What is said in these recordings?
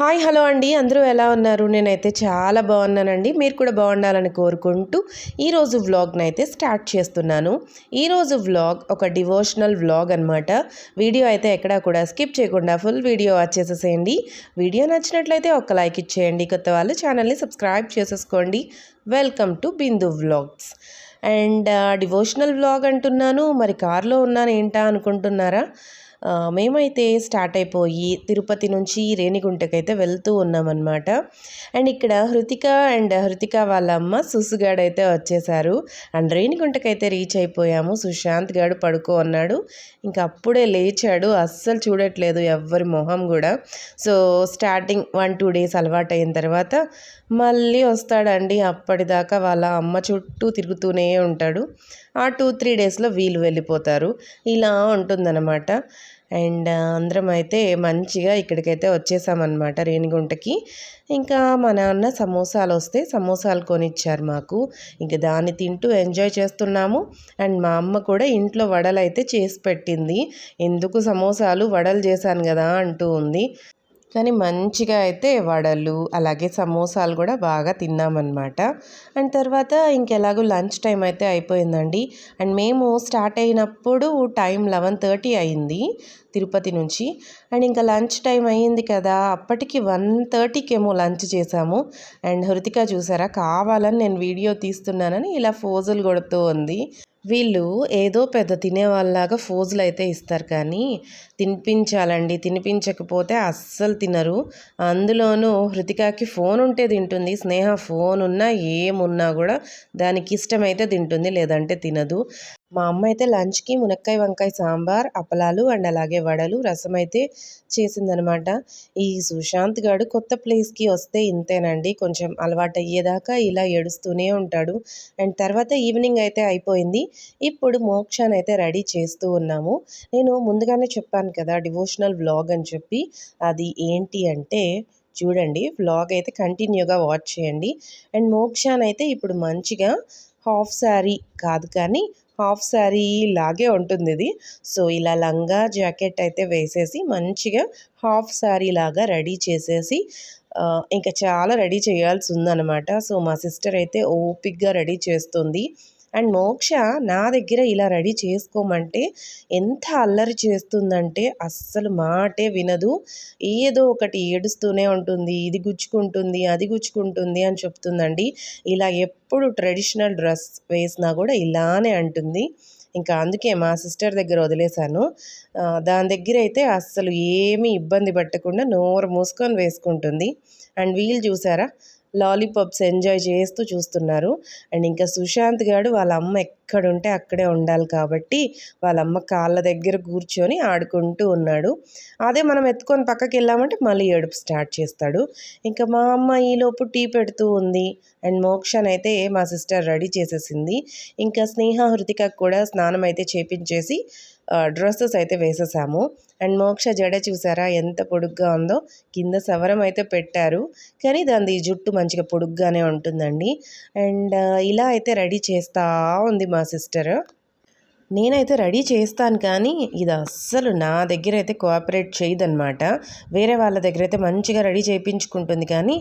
Hi hello అండి. అందరూ ఎలా ఉన్నారు? నేనైతే చాలా బాగున్నానండి. మీరు కూడా బాగుండాలని కోరుకుంటూ ఈరోజు వ్లాగ్ని అయితే స్టార్ట్ చేస్తున్నాను. ఈరోజు వ్లాగ్ ఒక డివోషనల్ వ్లాగ్ అనమాట వీడియో అయితే ఎక్కడా కూడా స్కిప్ చేయకుండా ఫుల్ వీడియో వచ్చేసేసేయండి వీడియో నచ్చినట్లయితే ఒక లైక్ ఇచ్చేయండి. కొత్త వాళ్ళు ఛానల్ని సబ్స్క్రైబ్ చేసేసుకోండి. Welcome to Bindu vlogs. And devotional vlog అంటున్నాను. మరి కారులో ఉన్నాను ఏంటా అనుకుంటున్నారా? మేమైతే స్టార్ట్ అయిపోయి తిరుపతి నుంచి రేణిగుంటకైతే వెళ్తూ ఉన్నామన్నమాట. అండ్ ఇక్కడ హృతిక అండ్ హృతిక వాళ్ళ అమ్మ సుసుగాడు అయితే వచ్చేసారు. అండ్ రేణిగుంటకైతే రీచ్ అయిపోయాము. సుశాంత్ గాడు పడుకో అన్నాడు. ఇంకా అప్పుడే లేచాడు. అస్సలు చూడట్లేదు ఎవ్వరి మొహం కూడా. So starting one two days అలవాటు అయిన తర్వాత మళ్ళీ వస్తాడండి. అప్పటిదాకా వాళ్ళ అమ్మ చుట్టూ తిరుగుతూనే ఉంటాడు. ఆ టూ త్రీ డేస్లో వీళ్ళు వెళ్ళిపోతారు. ఇలా ఉంటుందన్నమాట. అండ్ అందరం అయితే మంచిగా ఇక్కడికైతే వచ్చేసామన్నమాట రేణిగుంటకి. ఇంకా మా నాన్న సమోసాలు వస్తే సమోసాలు కొనిచ్చారు మాకు. ఇంకా దాన్ని తింటూ ఎంజాయ్ చేస్తున్నాము. అండ్ మా అమ్మ కూడా ఇంట్లో వడలు అయితే చేసి పెట్టింది. ఎందుకు సమోసాలు వడలు చేశాను కదా అంటూ ఉంది. కానీ మంచిగా అయితే వడలు అలాగే సమోసాలు కూడా బాగా తిన్నామన్నమాట. అండ్ తర్వాత ఇంకెలాగో లంచ్ టైం అయితే అయిపోయిందండి. అండ్ మేము స్టార్ట్ అయినప్పుడు టైం లెవెన్ థర్టీ అయింది తిరుపతి నుంచి. అండ్ ఇంకా లంచ్ టైం అయ్యింది కదా అప్పటికి వన్ థర్టీకి ఏమో లంచ్ చేసాము. అండ్ హృతిక చూసారా కావాలని నేను వీడియో తీస్తున్నానని ఇలా ఫోజులు కొడుతూ ఉంది. వీళ్ళు ఏదో పెద్ద తినేవాళ్ళలాగా ఫోజులు అయితే ఇస్తారు కానీ తినిపించాలండి. తినిపించకపోతే అస్సలు తినరు. అందులోనూ హృతికాకి ఫోన్ ఉంటే తింటుంది. స్నేహ ఫోన్ ఉన్నా ఏమున్నా కూడా దానికి ఇష్టమైతే తింటుంది. లేదంటే తినదు. మా అమ్మ అయితే లంచ్కి మునక్కాయ వంకాయ సాంబార్ అప్పలాలు అండ్ అలాగే వడలు రసం అయితే చేసిందనమాట. ఈ సుశాంత్ గాడు కొత్త ప్లేస్కి వస్తే ఇంతేనండి. కొంచెం అలవాటు అయ్యేదాకా ఇలా ఏడుస్తూనే ఉంటాడు. అండ్ తర్వాత ఈవినింగ్ అయితే అయిపోయింది. ఇప్పుడు మోక్షాన్ని అయితే రెడీ చేస్తూ ఉన్నాము. నేను ముందుగానే చెప్పాను కదా డివోషనల్ వ్లాగ్ అని చెప్పి. అది ఏంటి అంటే చూడండి వ్లాగ్ అయితే కంటిన్యూగా వాచ్ చేయండి. అండ్ మోక్షాన్ అయితే ఇప్పుడు మంచిగా హాఫ్ శారీ కాదు కానీ హాఫ్ శారీ లాగే ఉంటుంది ఇది సో ఇలా లంగా జాకెట్ అయితే వేసేసి మంచిగా హాఫ్ శారీ లాగా రెడీ చేసేసి ఇంకా చాలా రెడీ చేయాల్సి ఉందన్నమాట. సో మా సిస్టర్ అయితే ఓపిక్గా రెడీ చేస్తుంది. అండ్ మోక్ష నా దగ్గర ఇలా రెడీ చేసుకోమంటే ఎంత అల్లరి చేస్తుందంటే అస్సలు మాటే వినదు. ఏదో ఒకటి ఏడుస్తూనే ఉంటుంది. ఇది గుచ్చుకుంటుంది అది గుచ్చుకుంటుంది అని చెప్తుందండి. ఇలా ఎప్పుడు ట్రెడిషనల్ డ్రెస్ వేసినా కూడా ఇలానే అంటుంది. ఇంకా అందుకే మా సిస్టర్ దగ్గర వదిలేశాను. దాని దగ్గర అయితే అస్సలు ఏమీ ఇబ్బంది పట్టకుండా నోరు మూసుకొని వేసుకుంటుంది. అండ్ వీళ్ళు చూసారా? లాలీపాప్స్ ఎంజాయ్ చేస్తూ చూస్తున్నారు. అండ్ ఇంకా సుశాంత్ గారు వాళ్ళ అమ్మ ఎక్కడుంటే అక్కడే ఉండాలి కాబట్టి వాళ్ళ అమ్మ కాళ్ళ దగ్గర కూర్చొని ఆడుకుంటూ ఉన్నాడు. అదే మనం ఎత్తుకొని పక్కకి వెళ్ళామంటే మళ్ళీ ఏడుపు స్టార్ట్ చేస్తాడు. ఇంకా మా అమ్మ ఈలోపు టీ పెడుతూ ఉంది. అండ్ మోక్షన్ అయితే మా సిస్టర్ రెడీ చేసేసింది. ఇంకా స్నేహ హృతికకు కూడా స్నానం అయితే చేపించేసి డ్రెస్సెస్ అయితే వేసేసాము. అండ్ మోక్ష జడ చూసారా? ఎంత పొడుగ్గా ఉందో. కింద సవరం అయితే పెట్టారు. కానీ దాని జుట్టు మంచిగా పొడుగ్గానే ఉంటుందండి. అండ్ ఇలా అయితే రెడీ చేస్తూ ఉంది మా సిస్టర్. నేనైతే రెడీ చేస్తాను కానీ ఇది అస్సలు నా దగ్గర అయితే కోఆపరేట్ చేయదన్నమాట. వేరే వాళ్ళ దగ్గర అయితే మంచిగా రెడీ చేయించుకుంటుంది కానీ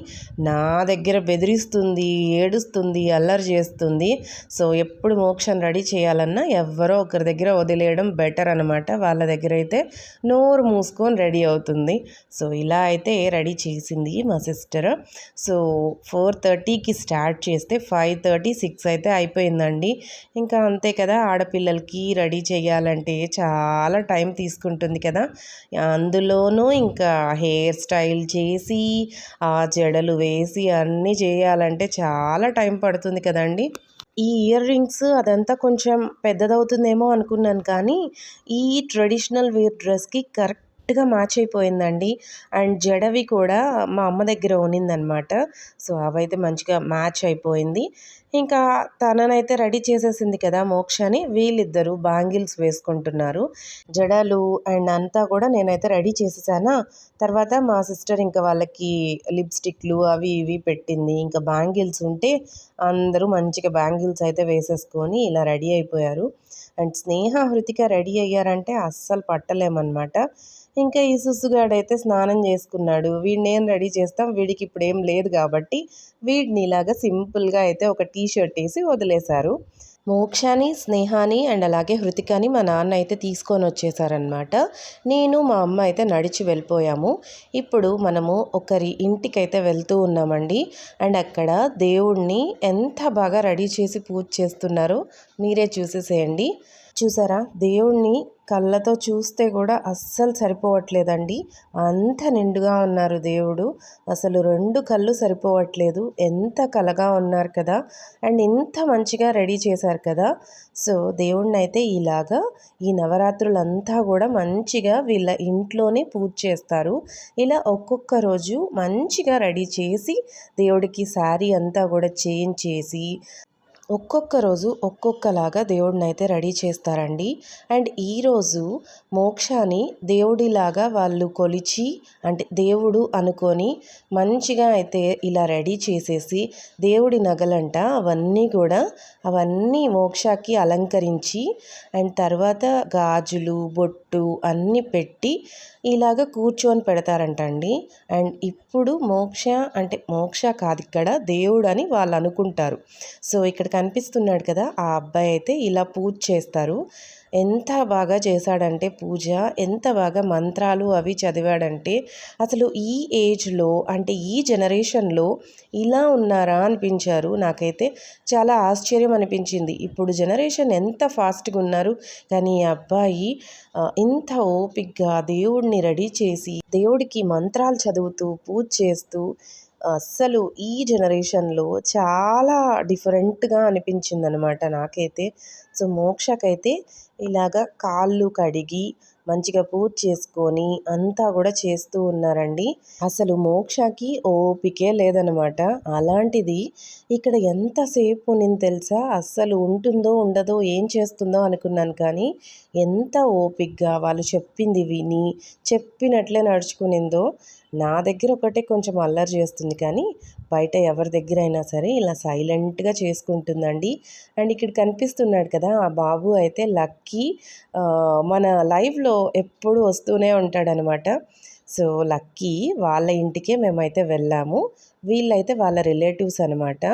నా దగ్గర బెదిరిస్తుంది ఏడుస్తుంది అల్లరి చేస్తుంది. సో ఎప్పుడు మోక్షం రెడీ చేయాలన్నా ఎవరో ఒకరి దగ్గర వదిలేయడం బెటర్ అనమాట వాళ్ళ దగ్గర అయితే నోరు మూసుకొని రెడీ అవుతుంది. సో ఇలా అయితే రెడీ చేసింది మా సిస్టర్. సో ఫోర్ థర్టీకి స్టార్ట్ చేస్తే ఫైవ్ థర్టీ సిక్స్ అయితే అయిపోయిందండి. ఇంకా అంతే కదా ఆడపిల్లలకి రెడీ చేయాలంటే చాలా టైం తీసుకుంటుంది కదా. అందులోనూ ఇంకా హెయిర్ స్టైల్ చేసి ఆ జడలు వేసి అన్నీ చేయాలంటే చాలా టైం పడుతుంది కదండి. ఈ ఇయర్ రింగ్స్ అదంతా కొంచెం పెద్దదవుతుందేమో అనుకున్నాను కానీ ఈ ట్రెడిషనల్ వేర్ డ్రెస్కి కరెక్ట్ కరెక్ట్గా మ్యాచ్ అయిపోయిందండి. అండ్ జడవి కూడా మా అమ్మ దగ్గర ఉన్నిందనమాట. సో అవైతే మంచిగా మ్యాచ్ అయిపోయింది. ఇంకా తననైతే రెడీ చేసేసింది కదా మోక్షని వీళ్ళిద్దరూ బ్యాంగిల్స్ వేసుకుంటున్నారు. జడలు అండ్ అంతా కూడా నేనైతే రెడీ చేసేసానా. తర్వాత మా సిస్టర్ ఇంకా వాళ్ళకి లిప్స్టిక్లు అవి ఇవి పెట్టింది. ఇంకా బ్యాంగిల్స్ ఉంటే అందరూ మంచిగా బ్యాంగిల్స్ అయితే వేసేసుకొని ఇలా రెడీ అయిపోయారు. అండ్ స్నేహ హృతిక రెడీ అయ్యారంటే అస్సలు పట్టలేమన్నమాట ఇంకా ఈ సుసుగాడైతే స్నానం చేసుకున్నాడు. వీడిని ఏం రెడీ చేస్తాం. వీడికి ఇప్పుడు ఏం లేదు కాబట్టి వీడిని ఇలాగా సింపుల్గా అయితే ఒక టీ షర్ట్ వేసి వదిలేశారు. మోక్షాని స్నేహాని అండ్ అలాగే హృతికాని మా నాన్న అయితే తీసుకొని వచ్చేసారనమాట నేను మా అమ్మ అయితే నడిచి వెళ్ళిపోయాము. ఇప్పుడు మనము ఒకరి ఇంటికైతే వెళ్తూ ఉన్నామండి. అండ్ అక్కడ దేవుణ్ణి ఎంత బాగా రెడీ చేసి పూజ చేస్తున్నారో మీరే చూసేసేయండి. చూసారా? దేవుణ్ణి కళ్ళతో చూస్తే కూడా అస్సలు సరిపోవట్లేదండి. అంత నిండుగా ఉన్నారు దేవుడు. అసలు రెండు కళ్ళు సరిపోవట్లేదు. ఎంత కలగా ఉన్నారు కదా. అండ్ ఇంత మంచిగా రెడీ చేశారు కదా. సో దేవుణ్ణి అయితే ఇలాగా ఈ నవరాత్రులంతా కూడా మంచిగా వీళ్ళ ఇంట్లోనే పూజ చేస్తారు. ఇలా ఒక్కొక్క రోజు మంచిగా రెడీ చేసి దేవుడికి శారీ అంతా కూడా చేంజ్ చేసి ఒక్కొక్క రోజు ఒక్కొక్కలాగా దేవుడిని అయితే రెడీ చేస్తారండి. అండ్ ఈరోజు మోక్షాన్ని దేవుడిలాగా వాళ్ళు కొలిచి అంటే దేవుడు అనుకొని మంచిగా అయితే ఇలా రెడీ చేసేసి దేవుడి నగలంట అవన్నీ కూడా అవన్నీ మోక్షాకి అలంకరించి అండ్ తర్వాత గాజులు బొట్టు అన్నీ పెట్టి ఇలాగ కూర్చొని పెడతారంటండి. అండ్ ఇప్పుడు మోక్ష అంటే మోక్ష కాదు ఇక్కడ దేవుడు అని వాళ్ళు అనుకుంటారు సో ఇక్కడ కనిపిస్తున్నాడు కదా ఆ అబ్బాయి అయితే ఇలా పూజ చేస్తారు. ఎంత బాగా చేశాడంటే పూజ ఎంత బాగా మంత్రాలు అవి చదివాడంటే అసలు ఈ ఏజ్లో అంటే ఈ జనరేషన్లో ఇలా ఉన్నారా అనిపించారు. నాకైతే చాలా ఆశ్చర్యం అనిపించింది. ఇప్పుడు జనరేషన్ ఎంత ఫాస్ట్గా ఉన్నారు. కానీ ఈ అబ్బాయి ఇంత ఓపిక్గా దేవుడిని రెడీ చేసి దేవుడికి మంత్రాలు చదువుతూ పూజ చేస్తూ అస్సలు ఈ జనరేషన్లో చాలా డిఫరెంట్గా అనిపించింది అనమాట నాకైతే. సో మోక్షకైతే ఇలాగ కాళ్ళు కడిగి మంచిగా పూజ చేసుకొని అంతా కూడా చేస్తూ ఉన్నారండి. అసలు మోక్షకి ఓపికే లేదనమాట అలాంటిది ఇక్కడ ఎంతసేపు నేను తెలుసా? అస్సలు ఉంటుందో ఉండదో ఏం చేస్తుందో అనుకున్నాను కానీ ఎంత ఓపిక్గా వాళ్ళు చెప్పింది విని చెప్పినట్లే నడుచుకునిందో నా దగ్గర ఒకటే కొంచెం అల్లరి చేస్తుంది కానీ బయట ఎవరి దగ్గర అయినా సరే ఇలా సైలెంట్గా చేసుకుంటుందండి. అండ్ ఇక్కడ కనిపిస్తున్నాడు కదా ఆ బాబు అయితే లక్కీ. మన లైవ్లో ఎప్పుడు వస్తూనే ఉంటాడనమాట. సో లక్కీ వాళ్ళ ఇంటికే మేమైతే వెళ్ళాము. వీళ్ళైతే వాళ్ళ రిలేటివ్స్ అనమాట.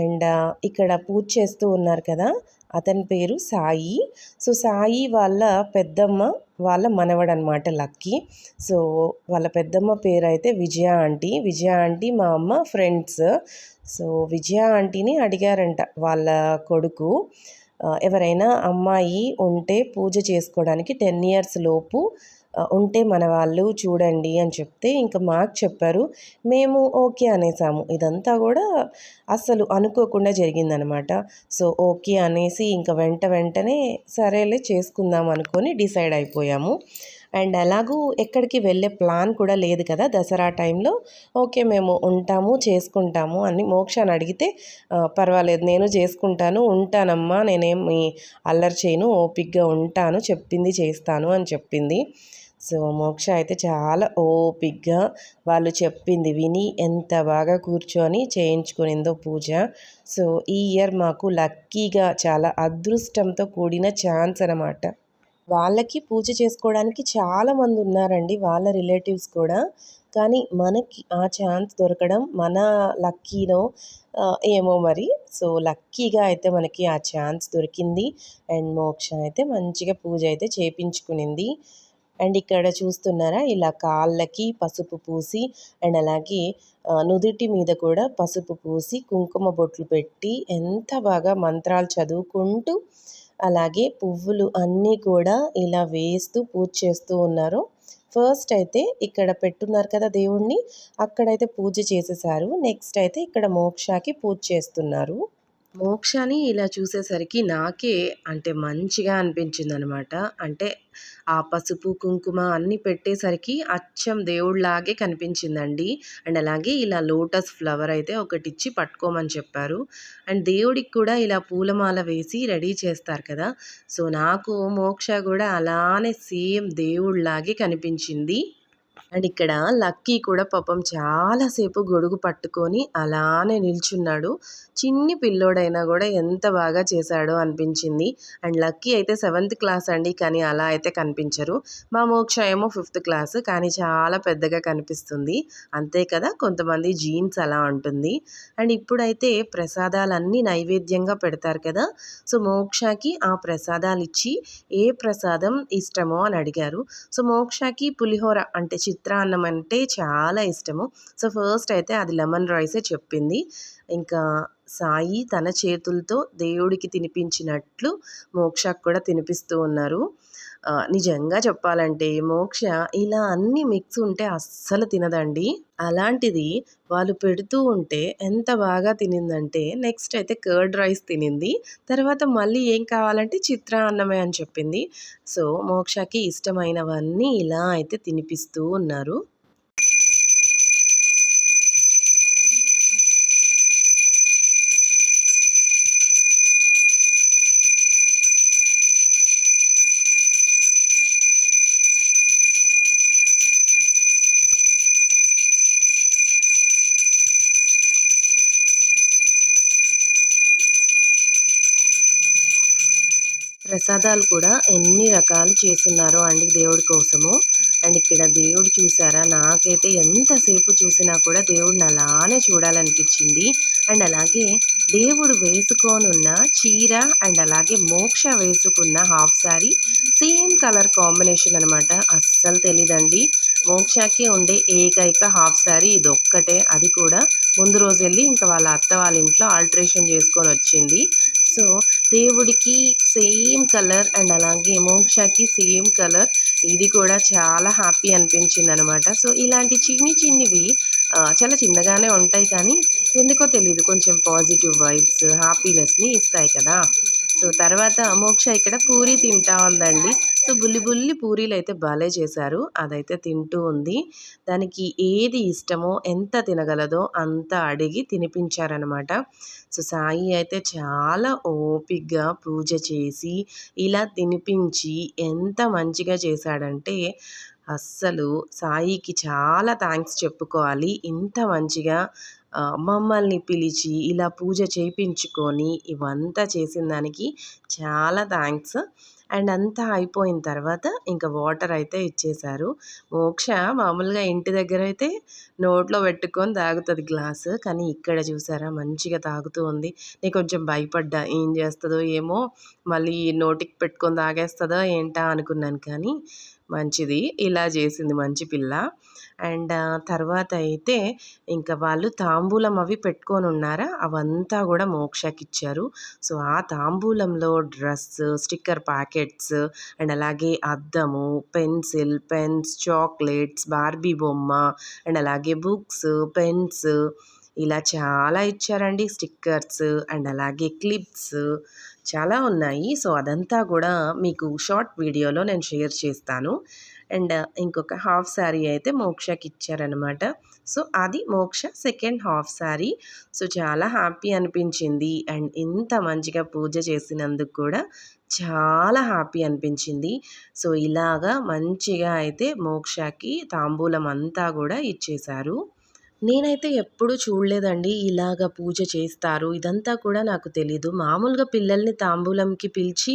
అండ్ ఇక్కడ పూజ చేస్తూ ఉన్నారు కదా అతని పేరు సాయి. సో సాయి వాళ్ళ పెద్దమ్మ వాళ్ళ మనవడు అనమాట లక్కీ. సో వాళ్ళ పెద్దమ్మ పేరు అయితే విజయ ఆంటీ. విజయ ఆంటీ మా అమ్మ ఫ్రెండ్స్. సో విజయ ఆంటీని అడిగారంట వాళ్ళ కొడుకు ఎవరైనా అమ్మాయి ఉంటే పూజ చేసుకోవడానికి టెన్ ఇయర్స్ లోపు ఉంటే మన వాళ్ళు చూడండి అని చెప్తే ఇంకా మాకు చెప్పారు. మేము ఓకే అనేసాము. ఇదంతా కూడా అసలు అనుకోకుండా జరిగిందనమాట. సో ఓకే అనేసి ఇంకా వెంట వెంటనే సరేలే చేసుకుందాం అనుకొని డిసైడ్ అయిపోయాము. అండ్ అలాగూ ఎక్కడికి వెళ్ళే ప్లాన్ కూడా లేదు కదా దసరా టైంలో. ఓకే మేము ఉంటాము చేసుకుంటాము అని మోక్షాన్ని అడిగితే పర్వాలేదు నేను చేసుకుంటాను ఉంటానమ్మా నేనేమి అల్లరి చేయను ఓపిక్గా ఉంటాను చెప్పింది చేస్తాను అని చెప్పింది. సో మోక్ష అయితే చాలా ఓపిక్గా వాళ్ళు చెప్పింది విని ఎంత బాగా కూర్చొని చేయించుకునిందో పూజ. సో ఈ ఇయర్ మాకు లక్కీగా చాలా అదృష్టంతో కూడిన ఛాన్స్ అనమాట వాళ్ళకి పూజ చేసుకోవడానికి చాలామంది ఉన్నారండి వాళ్ళ రిలేటివ్స్ కూడా. కానీ మనకి ఆ ఛాన్స్ దొరకడం మన లక్కీనో ఏమో మరి. సో లక్కీగా అయితే మనకి ఆ ఛాన్స్ దొరికింది. అండ్ మోక్ష అయితే మంచిగా పూజ అయితే చేపించుకునింది. అండ్ ఇక్కడ చూస్తున్నారా ఇలా కాళ్ళకి పసుపు పూసి అండ్ అలాగే నుదుటి మీద కూడా పసుపు పూసి కుంకుమ బొట్లు పెట్టి ఎంత బాగా మంత్రాలు చదువుకుంటూ అలాగే పువ్వులు అన్నీ కూడా ఇలా వేస్తూ పూజ చేస్తూ ఉన్నారు. ఫస్ట్ అయితే ఇక్కడ పెట్టున్నారు కదా దేవుణ్ణి అక్కడైతే పూజ చేసేసారు. నెక్స్ట్ అయితే ఇక్కడ మోక్షాకి పూజ చేస్తున్నారు. మోక్షని ఇలా చూసేసరికి నాకే అంటే మంచిగా అనిపించింది అనమాట అంటే ఆ పసుపు కుంకుమ అన్నీ పెట్టేసరికి అచ్చం దేవుడిలాగే కనిపించిందండి. అండ్ అలాగే ఇలా లోటస్ ఫ్లవర్ అయితే ఒకటి ఇచ్చి పట్టుకోమని చెప్పారు. అండ్ దేవుడికి కూడా ఇలా పూలమాల వేసి రెడీ చేస్తారు కదా. సో నాకు మోక్ష కూడా అలానే సేమ్ దేవుడిలాగే కనిపించింది. అండ్ ఇక్కడ లక్కీ కూడా పాపం చాలాసేపు గొడుగు పట్టుకొని అలానే నిల్చున్నాడు. చిన్ని పిల్లోడైనా కూడా ఎంత బాగా చేశాడో అనిపించింది. అండ్ లక్కీ అయితే సెవెంత్ క్లాస్ అండి కానీ అలా అయితే కనిపించరు. మా మోక్ష ఏమో ఫిఫ్త్ క్లాస్ కానీ చాలా పెద్దగా కనిపిస్తుంది. అంతే కదా కొంతమంది జీన్స్ అలా ఉంటుంది. అండ్ ఇప్పుడైతే ప్రసాదాలన్నీ నైవేద్యంగా పెడతారు కదా సో మోక్షకి ఆ ప్రసాదాలు ఇచ్చి ఏ ప్రసాదం ఇష్టమో అని అడిగారు. సో మోక్షకి పులిహోర అంటే చిత్రాన్నం అంటే చాలా ఇష్టము. సో ఫస్ట్ అయితే అది లెమన్ రైసే చెప్పింది. ఇంకా సాయి తన చేతులతో దేవుడికి తినిపించినట్లు మోక్షకు కూడా తినిపిస్తూ ఉన్నారు. నిజంగా చెప్పాలంటే మోక్ష ఇలా అన్ని మిక్స్ ఉంటే అస్సలు తినదండి. అలాంటిది వాళ్ళు పెడుతూ ఉంటే ఎంత బాగా తినిందంటే నెక్స్ట్ అయితే కర్డ్ రైస్ తినింది. తర్వాత మళ్ళీ ఏం కావాలంటే చిత్రాన్నమే అని చెప్పింది. సో మోక్షకి ఇష్టమైనవన్నీ ఇలా అయితే తినిపిస్తూ ఉన్నారు. ప్రసాదాలు కూడా ఎన్ని రకాలు చేస్తున్నారో అండి దేవుడి కోసము. అండ్ ఇక్కడ దేవుడు చూసారా? నాకైతే ఎంతసేపు చూసినా కూడా దేవుడిని అలానే చూడాలనిపించింది. అండ్ అలాగే దేవుడు వేసుకోనున్న చీర అండ్ అలాగే మోక్ష వేసుకున్న half sari same colour combination అనమాట అస్సలు తెలీదండి. మోక్షకి ఉండే ఏకైక హాఫ్ శారీ ఇది ఒక్కటే అది కూడా ముందు రోజు వెళ్ళి ఇంకా వాళ్ళ అత్త వాళ్ళ ఇంట్లో ఆల్ట్రేషన్ చేసుకొని వచ్చింది. సో దేవుడికి సేమ్ కలర్ అండ్ అలాగే మోక్షకి సేమ్ కలర్. ఇది కూడా చాలా హ్యాపీ అనిపించింది అనమాట సో ఇలాంటి చిన్ని చిన్నివి చాలా చిన్నగానే ఉంటాయి కానీ ఎందుకో తెలియదు కొంచెం పాజిటివ్ వైబ్స్ హ్యాపీనెస్ని ఇస్తాయి కదా. సో తర్వాత మోక్ష ఇక్కడ పూరి తింటా ఉందండి. సో బుల్లి బుల్లి పూరీలు అయితే భలే చేశారు. అదైతే తింటూ ఉంది. దానికి ఏది ఇష్టమో ఎంత తినగలదో అంత అడిగి తినిపించారనమాట సో సాయి అయితే చాలా ఓపిగ్గా పూజ చేసి ఇలా తినిపించి ఎంత మంచిగా చేశాడంటే అస్సలు సాయికి చాలా థ్యాంక్స్ చెప్పుకోవాలి. ఇంత మంచిగా మమ్మల్ని పిలిచి ఇలా పూజ చేయించుకొని ఇవంతా చేసిన దానికి చాలా థ్యాంక్స్ అండ్ అంతా అయిపోయిన తర్వాత ఇంకా వాటర్ అయితే ఇచ్చేశారు. మోక్ష మామూలుగా ఇంటి దగ్గర అయితే నోట్లో పెట్టుకొని తాగుతుంది గ్లాస్ కానీ ఇక్కడ చూసారా మంచిగా తాగుతూ ఉంది. నేను కొంచెం భయపడ్డా ఏం చేస్తుందో ఏమో మళ్ళీ నోటికి పెట్టుకొని తాగేస్తుందో ఏంటా అనుకున్నాను కానీ మంచిది. ఇలా చేసింది మంచి పిల్ల. అండ్ తర్వాత అయితే ఇంకా వాళ్ళు తాంబూలం అవి పెట్టుకొని ఉన్నారా? అవంతా కూడా మోక్షకి ఇచ్చారు. సో ఆ తాంబూలంలో డ్రెస్ స్టిక్కర్ ప్యాకెట్స్ అండ్ అలాగే అద్దము పెన్సిల్ పెన్స్ చాక్లెట్స్ బార్బీ బొమ్మ అండ్ అలాగే బుక్స్ పెన్స్ ఇలా చాలా ఇచ్చారండి. స్టిక్కర్స్ అండ్ అలాగే క్లిప్స్ చాలా ఉన్నాయి. సో అదంతా కూడా మీకు షార్ట్ వీడియోలో నేను షేర్ చేస్తాను. అండ్ ఇంకొక హాఫ్ శారీ అయితే మోక్షకి ఇచ్చారనమాట సో అది Moksha second half sari so చాలా హ్యాపీ అనిపించింది. అండ్ ఇంత మంచిగా పూజ చేసినందుకు కూడా చాలా హ్యాపీ అనిపించింది. సో ఇలాగా మంచిగా అయితే మోక్షకి తాంబూలం అంతా కూడా ఇచ్చేశారు. నేనైతే ఎప్పుడూ చూడలేదండి ఇలాగ పూజ చేస్తారు. ఇదంతా కూడా నాకు తెలీదు. మామూలుగా పిల్లల్ని తాంబూలంకి పిలిచి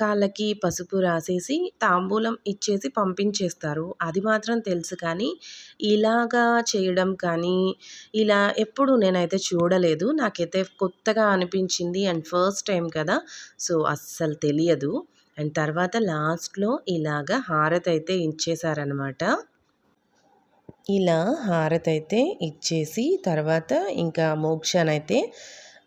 కాళ్ళకి పసుపు రాసేసి తాంబూలం ఇచ్చేసి పంపించేస్తారు. అది మాత్రం తెలుసు కానీ ఇలాగా చేయడం కానీ ఇలా ఎప్పుడు నేనైతే చూడలేదు. నాకైతే కొత్తగా అనిపించింది అండ్ ఫస్ట్ టైం కదా సో అస్సలు తెలియదు. అండ్ తర్వాత లాస్ట్లో ఇలాగ హారతి అయితే ఇచ్చేసారనమాట ఇలా హారతి అయితే ఇచ్చేసి తర్వాత ఇంకా మోక్షనైతే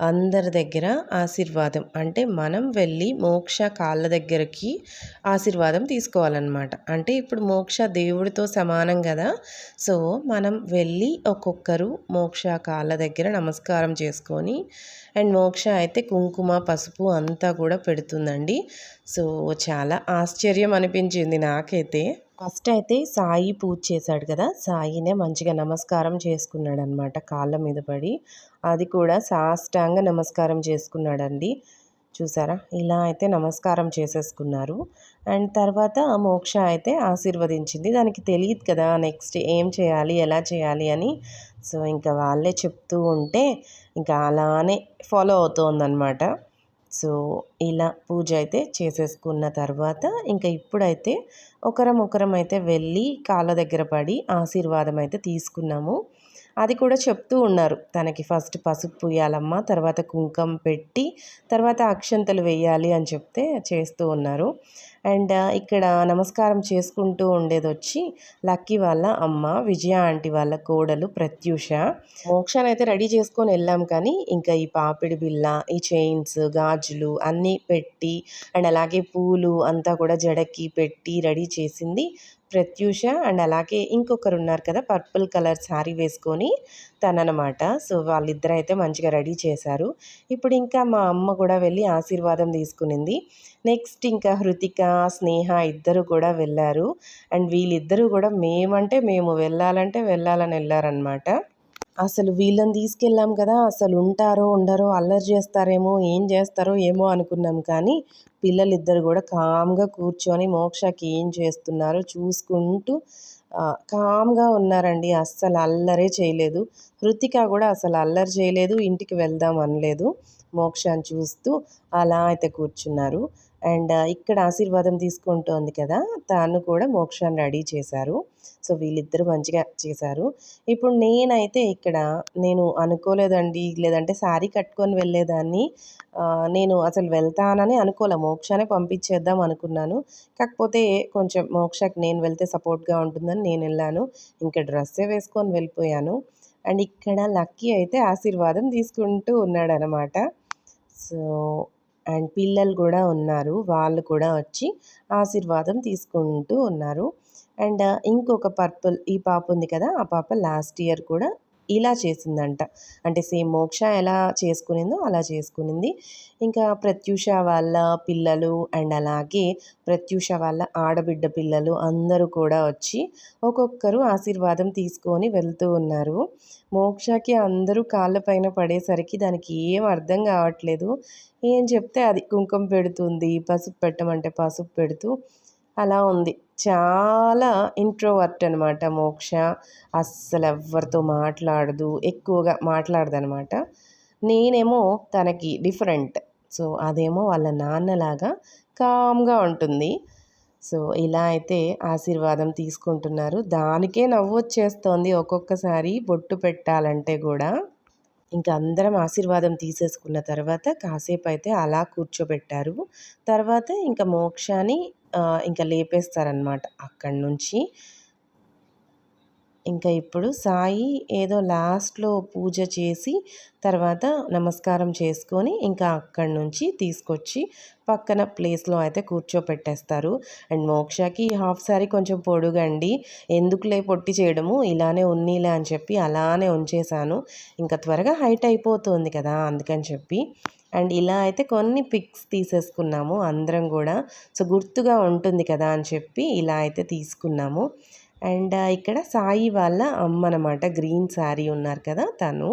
అందరి దగ్గర ఆశీర్వాదం. అంటే మనం వెళ్ళి మోక్ష కాళ్ళ దగ్గరికి ఆశీర్వాదం తీసుకోవాలన్నమాట. అంటే ఇప్పుడు మోక్ష దేవుడితో సమానం కదా. సో మనం వెళ్ళి ఒక్కొక్కరు మోక్ష కాళ్ళ దగ్గర నమస్కారం చేసుకొని అండ్ మోక్ష అయితే కుంకుమ పసుపు అంతా కూడా పెడుతుందండి. సో చాలా ఆశ్చర్యం అనిపించింది నాకైతే. ఫస్ట్ అయితే సాయి పూజ చేశాడు కదా సాయినే మంచిగా నమస్కారం చేసుకున్నాడు అనమాట కాళ్ళ మీద పడి. అది కూడా సాష్టాంగ నమస్కారం చేసుకున్నాడండి. చూసారా? ఇలా అయితే నమస్కారం చేసేసుకున్నారు. అండ్ తర్వాత మోక్ష అయితే ఆశీర్వదించింది. దానికి తెలియదు కదా నెక్స్ట్ ఏం చేయాలి ఎలా చేయాలి అని. సో ఇంకా వాళ్ళే చెప్తూ ఉంటే ఇంకా అలానే ఫాలో అవుతోందనమాట. సో ఇలా పూజ అయితే చేసేసుకున్న తర్వాత ఇంకా ఇప్పుడైతే ఒకరం ఒకరం అయితే వెళ్ళి కాళ్ళ దగ్గర పడి ఆశీర్వాదం అయితే తీసుకున్నాము. అది కూడా చెప్తూ ఉన్నారు. తనకి ఫస్ట్ పసుపు పూయాలమ్మ తర్వాత కుంకం పెట్టి తర్వాత అక్షంతలు వేయాలి అని చెప్తే చేస్తూ ఉన్నారు. అండ్ ఇక్కడ నమస్కారం చేసుకుంటూ ఉండేది వచ్చి లక్కీ వాళ్ళ అమ్మ విజయ ఆంటీ వాళ్ళ కోడలు ప్రత్యూష. మోక్షానైతే అయితే రెడీ చేసుకొని వెళ్ళాం కానీ ఇంకా ఈ పాపిడి బిల్ల ఈ చైన్స్ గాజులు అన్నీ పెట్టి అండ్ అలాగే పూలు అంతా కూడా జడకి పెట్టి రెడీ చేసింది ప్రత్యూష అండ్ అలాగే ఇంకొకరు ఉన్నారు కదా పర్పుల్ కలర్ శారీ వేసుకొని తననమాట. సో వాళ్ళిద్దరు అయితే మంచిగా రెడీ చేశారు. ఇప్పుడు ఇంకా మా అమ్మ కూడా వెళ్ళి ఆశీర్వాదం తీసుకునింది. నెక్స్ట్ ఇంకా హృతిక స్నేహ ఇద్దరు కూడా వెళ్ళారు. అండ్ వీళ్ళిద్దరూ కూడా మేమంటే మేము వెళ్ళాలంటే వెళ్ళాలని వెళ్ళారనమాట అసలు వీళ్ళని తీసుకెళ్ళాం కదా అసలు ఉంటారో ఉండరో అల్లరి చేస్తారేమో ఏం చేస్తారో ఏమో అనుకున్నాం. కానీ పిల్లలిద్దరు కూడా కామ్గా కూర్చొని మోక్షకి ఏం చేస్తున్నారో చూసుకుంటూ కామ్గా ఉన్నారండి. అస్సలు అల్లరే చేయలేదు. హృతిక కూడా అసలు అల్లరి చేయలేదు ఇంటికి వెళ్దాం అనలేదు. మోక్షాన్ని చూస్తూ అలా అయితే కూర్చున్నారు. అండ్ ఇక్కడ ఆశీర్వాదం తీసుకుంటోంది కదా తాను కూడా మోక్షాన్ని రెడీ చేశారు. సో వీళ్ళిద్దరు మంచిగా చేశారు. ఇప్పుడు నేనైతే ఇక్కడ నేను అనుకోలేదండి. లేదంటే శారీ కట్టుకొని వెళ్ళేదాన్ని. నేను అసలు వెళ్తానని అనుకోలే. మోక్షానే పంపించేద్దాం అనుకున్నాను. కాకపోతే కొంచెం మోక్షకి నేను వెళ్తే సపోర్ట్గా ఉంటుందని నేను వెళ్ళాను. ఇంకా డ్రెస్సే వేసుకొని వెళ్ళిపోయాను. అండ్ ఇక్కడ లక్కీ అయితే ఆశీర్వాదం తీసుకుంటూ ఉన్నాడనమాట. సో అండ్ పిల్లలు కూడా ఉన్నారు. వాళ్ళు కూడా వచ్చి ఆశీర్వాదం తీసుకుంటూ ఉన్నారు. అండ్ ఇంకొక పర్పుల్ ఈ పాప ఉంది కదా ఆ పాప లాస్ట్ ఇయర్ కూడా ఇలా చేసిందంట. అంటే సేమ్ మోక్ష ఎలా చేసుకునిందో అలా చేసుకునింది. ఇంకా ప్రత్యూష వాళ్ళ పిల్లలు అండ్ అలాగే ప్రత్యూష వాళ్ళ ఆడబిడ్డ పిల్లలు అందరూ కూడా వచ్చి ఒక్కొక్కరు ఆశీర్వాదం తీసుకొని వెళ్తూ ఉన్నారు. మోక్షకి అందరూ కాళ్ళపైన పడేసరికి దానికి ఏం అర్థం కావట్లేదు. ఏం చెప్తే అది కుంకుమ పెడుతుంది పసుపు పెట్టమంటే పసుపు పెడుతూ అలా ఉంది. చాలా ఇంట్రోవర్ట్ అనమాట మోక్ష. అస్సలు ఎవరితో మాట్లాడదు. ఎక్కువగా మాట్లాడదనమాట నేనేమో తనకి డిఫరెంట్ సో అదేమో వాళ్ళ నాన్నలాగా కామ్గా ఉంటుంది. సో ఇలా అయితే ఆశీర్వాదం తీసుకుంటున్నారు. దానికే నవ్వు వచ్చేస్తోంది ఒక్కొక్కసారి బొట్టు పెట్టాలంటే కూడా. ఇంకా అందరం ఆశీర్వాదం తీసేసుకున్న తర్వాత కాసేపు అయితే అలా కూర్చోబెట్టారు. తర్వాత ఇంకా మోక్షాని ఇంకా లేపేస్తారనమాట అక్కడి నుంచి ఇంకా ఇప్పుడు సాయి ఏదో లాస్ట్లో పూజ చేసి తర్వాత నమస్కారం చేసుకొని ఇంకా అక్కడి నుంచి తీసుకొచ్చి పక్కన ప్లేస్లో అయితే కూర్చోపెట్టేస్తారు. అండ్ మోక్షకి హాఫ్ శారీ కొంచెం పొడుగండి ఎందుకులే పొట్టి చేయడము ఇలానే ఉన్నీలే అని చెప్పి అలానే ఉంచేశాను. ఇంకా త్వరగా హైట్ అయిపోతుంది కదా అందుకని చెప్పి. అండ్ ఇలా అయితే కొన్ని పిక్స్ తీసేసుకున్నాము అందరం కూడా. సో గుర్తుగా ఉంటుంది కదా అని చెప్పి ఇలా అయితే తీసుకున్నాము. అండ్ ఇక్కడ సాయి వాళ్ళ అమ్మ అనమాట గ్రీన్ శారీ ఉన్నారు కదా తను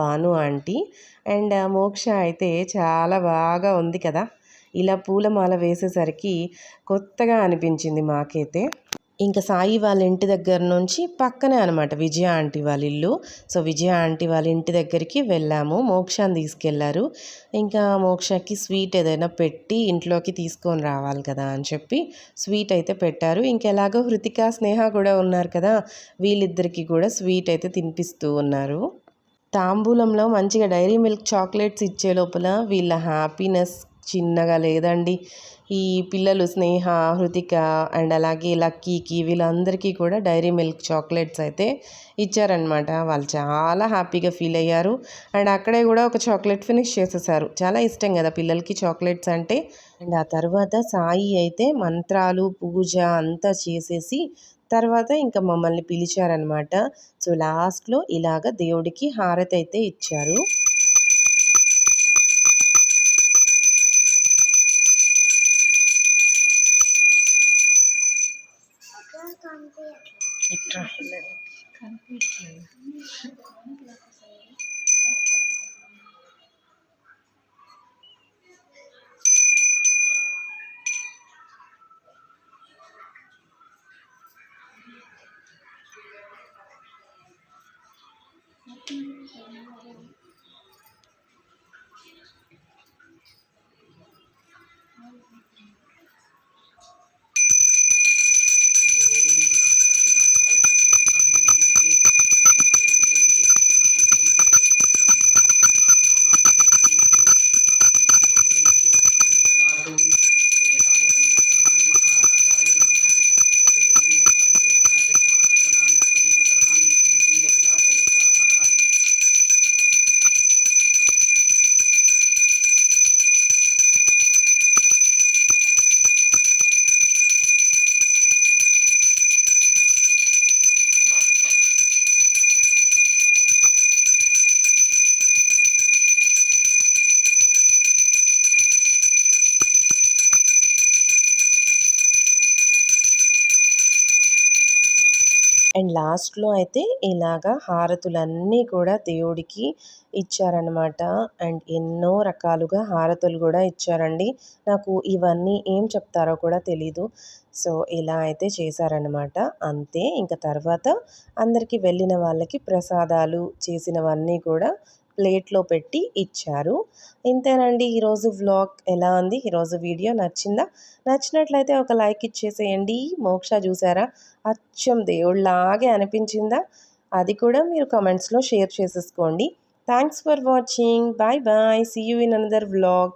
భాను ఆంటీ. అండ్ మోక్ష అయితే చాలా బాగా ఉంది కదా. ఇలా పూలమాల వేసేసరికి కొత్తగా అనిపించింది మాకైతే. ఇంకా సాయి వాళ్ళ ఇంటి దగ్గర నుంచి పక్కనే అనమాట విజయ ఆంటీ వాళ్ళ ఇల్లు. సో విజయ ఆంటీ వాళ్ళ ఇంటి దగ్గరికి వెళ్ళాము. మోక్షాన్ని తీసుకెళ్ళారు. ఇంకా మోక్షకి స్వీట్ ఏదైనా పెట్టి ఇంట్లోకి తీసుకొని రావాలి కదా అని చెప్పి స్వీట్ అయితే పెట్టారు. ఇంకెలాగో హృతిక స్నేహ కూడా ఉన్నారు కదా వీళ్ళిద్దరికీ కూడా స్వీట్ అయితే తినిపిస్తూ ఉన్నారు. తాంబూలంలో మంచిగా డైరీ మిల్క్ చాక్లెట్స్ ఇచ్చే లోపల వీళ్ళ హ్యాపీనెస్ చిన్నగా లేదండి. ఈ పిల్లలు స్నేహ హృతిక అండ్ అలాగే లక్కీకి వీళ్ళందరికీ కూడా డైరీ మిల్క్ చాక్లెట్స్ అయితే ఇచ్చారనమాట వాళ్ళు చాలా హ్యాపీగా ఫీల్ అయ్యారు. అండ్ అక్కడే కూడా ఒక చాక్లెట్ ఫినిష్ చేసేసారు. చాలా ఇష్టం కదా పిల్లలకి చాక్లెట్స్ అంటే. అండ్ ఆ తర్వాత సాయి అయితే మంత్రాలు పూజ అంతా చేసేసి తర్వాత ఇంకా మమ్మల్ని పిలిచారనమాట సో లాస్ట్లో ఇలాగ దేవుడికి హారతి అయితే ఇచ్చారు. It's a little bit. లాస్ట్లో అయితే ఇలాగా హారతులన్నీ కూడా దేవుడికి ఇచ్చారనమాట అండ్ ఎన్నో రకాలుగా హారతులు కూడా ఇచ్చారండి. నాకు ఇవన్నీ ఏం చెప్తారో కూడా తెలీదు. సో ఇలా అయితే చేశారనమాట అంతే ఇంకా తర్వాత అందరికీ వెళ్ళిన వాళ్ళకి ప్రసాదాలు చేసినవన్నీ కూడా ప్లేట్లో పెట్టి ఇచ్చారు. ఇంతేనండి. ఈరోజు వ్లాగ్ ఎలా ఉంది? ఈరోజు వీడియో నచ్చిందా? నచ్చినట్లయితే ఒక లైక్ ఇచ్చేసేయండి. మోక్ష చూసారా? అచ్చం దేవుళ్ళలాగే అనిపించిందా? అది కూడా మీరు కమెంట్స్లో షేర్ చేసేసుకోండి. Thanks for watching bye bye see you in another vlog